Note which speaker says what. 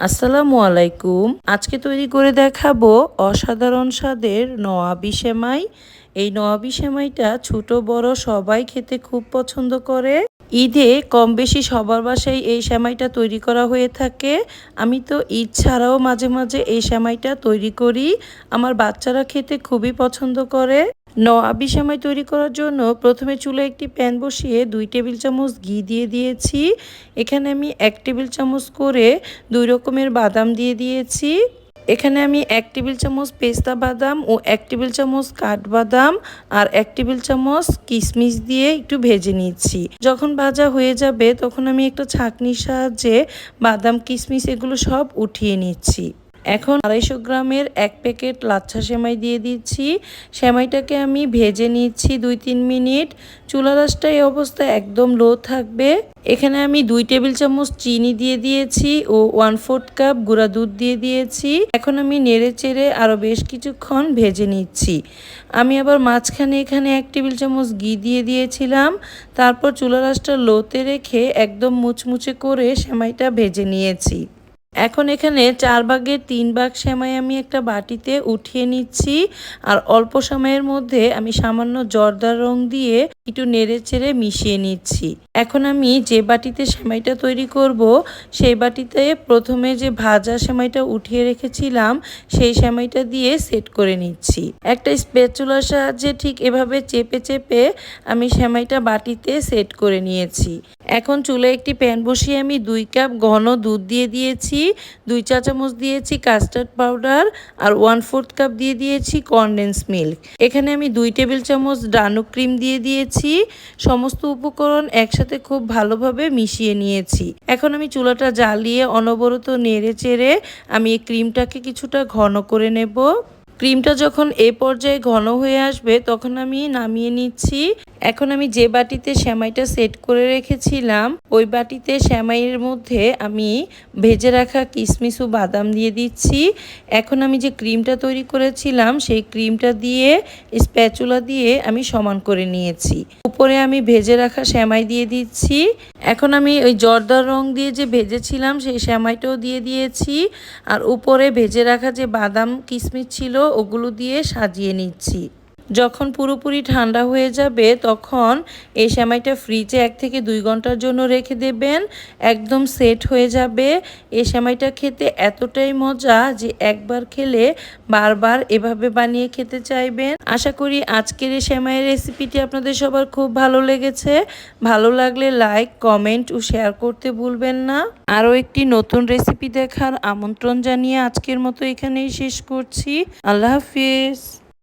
Speaker 1: আসসালামু আলাইকুম। আজকে তৈরি করে দেখাবো অসাধারণ স্বাদের নোয়াবি সেমাই। এই নোয়াবি সেমাইটা ছোট, বড়, সবাই খেতে খুব পছন্দ করে। ঈদে কম বেশি সবার বাসায় এই সেমাইটা তৈরি করা হয়ে থাকে। আমি তো ঈদ ছাড়াও মাঝে মাঝে এই সেমাইটা তৈরি করি। আমার বাচ্চারা খেতে খুবই পছন্দ করে। নয়াবি সেমাই তৈরি করার জন্য প্রথমে চুলে একটি প্যান বসিয়ে দুই টেবিল চামচ ঘি দিয়ে দিয়েছি। এখানে আমি এক টেবিল চামচ করে দুই রকমের বাদাম দিয়ে দিয়েছি। এখানে আমি এক টেবিল চামচ পেস্তা বাদাম ও এক টেবিল চামচ কাঠবাদাম আর এক টেবিল চামচ কিশমিশ দিয়ে একটু ভেজে নিচ্ছি। যখন ভাজা হয়ে যাবে তখন আমি একটা ছাঁকনির সাহায্যে বাদাম কিশমিশ এগুলো সব উঠিয়ে নিচ্ছি। এখন আড়াইশো গ্রামের এক প্যাকেট লাচ্ছা সেমাই দিয়ে দিচ্ছি। সেমাইটাকে আমি ভেজে নিচ্ছি দুই তিন মিনিট। চুলা রাসটা এই অবস্থায় একদম লো থাকবে। এখানে আমি দুই টেবিল চামচ চিনি দিয়ে দিয়েছি ও ওয়ান ফোর্থ কাপ গুঁড়া দুধ দিয়ে দিয়েছি। এখন আমি নেড়ে চেড়ে আরও বেশ কিছুক্ষণ ভেজে নিচ্ছি। আমি আবার মাঝখানে এখানে এক টেবিল চামচ ঘি দিয়ে দিয়েছিলাম। তারপর চুলা রাসটা লোতে রেখে একদম মুচমুচে করে সেমাইটা ভেজে নিয়েছি। এখন এখানে চার ভাগের তিন ভাগ সেমাই আমি একটা বাটিতে উঠিয়ে নিচ্ছি, আর অল্প সময়ের মধ্যে আমি সামান্য জর্দার রং দিয়ে একটু নেড়ে চেড়ে মিশিয়ে নিচ্ছি। এখন আমি যে বাটিতে সেমাইটা তৈরি করব, সেই বাটিতে প্রথমে যে ভাজা সেমাইটা উঠিয়ে রেখেছিলাম, সেই সেমাইটা দিয়ে সেট করে নিচ্ছি। একটা স্পেচুলার সাহায্যে ঠিক এভাবে চেপে চেপে আমি সেমাইটা বাটিতে সেট করে নিয়েছি। এখন চুলে একটি প্যান বসিয়ে আমি দুই কাপ ঘন দুধ দিয়ে দিয়েছি, দুই চা চামচ দিয়েছি কাস্টার্ড পাউডার আর ওয়ান ফোর্থ কাপ দিয়ে দিয়েছি কনডেন্স মিল্ক। এখানে আমি দুই টেবিল চামচ ডানু ক্রিম দিয়ে দিয়েছি, সমস্ত উপকরণ একসাথে খুব ভালোভাবে মিশিয়ে নিয়েছি। এখন আমি চুলাটা জ্বালিয়ে অনবরত নেড়ে চেড়ে আমি এই ক্রিমটাকে কিছুটা ঘন করে নেব। ক্রিমটা যখন এ পর্যায়ে ঘন হয়ে আসবে তখন আমি নামিয়ে নিচ্ছি। এখন আমি যে বাটিতে শ্যামাইটা সেট করে রেখেছিলাম, ওই বাটিতে শ্যামাইয়ের মধ্যে আমি ভেজে রাখা কিশমিশ ও বাদাম দিয়ে দিচ্ছি। এখন আমি যে ক্রিমটা তৈরি করেছিলাম, সেই ক্রিমটা দিয়ে স্প্যাচুলা দিয়ে আমি সমান করে নিয়েছি। উপরে আমি ভেজে রাখা শ্যামাই দিয়ে দিচ্ছি। এখন আমি ওই জর্দার রং দিয়ে যে ভেজেছিলাম, সেই শ্যামাইটাও দিয়ে দিয়েছি। আর উপরে ভেজে রাখা যে বাদাম, কিশমিশ ছিল, ওগুলো দিয়ে সাজিয়ে নিচ্ছি। যখন পুরোপুরি ঠান্ডা হয়ে যাবে, তখন এই সেমাইটা ফ্রিজে এক থেকে দুই ঘণ্টার জন্য রেখে দেবেন। একদম সেট হয়ে যাবে। এই সেমাইটা খেতে এতটাই মজা যে একবার খেলে বারবার এভাবে বানিয়ে খেতে চাইবেন। আশা করি আজকের এই সেমাইয়ের রেসিপিটি আপনাদের সবার খুব ভালো লেগেছে। ভালো লাগলে লাইক কমেন্ট ও শেয়ার করতে ভুলবেন না। আরও একটি নতুন রেসিপি দেখার আমন্ত্রণ জানিয়ে আজকের মতো এখানেই শেষ করছি। আল্লাহ হাফিজ।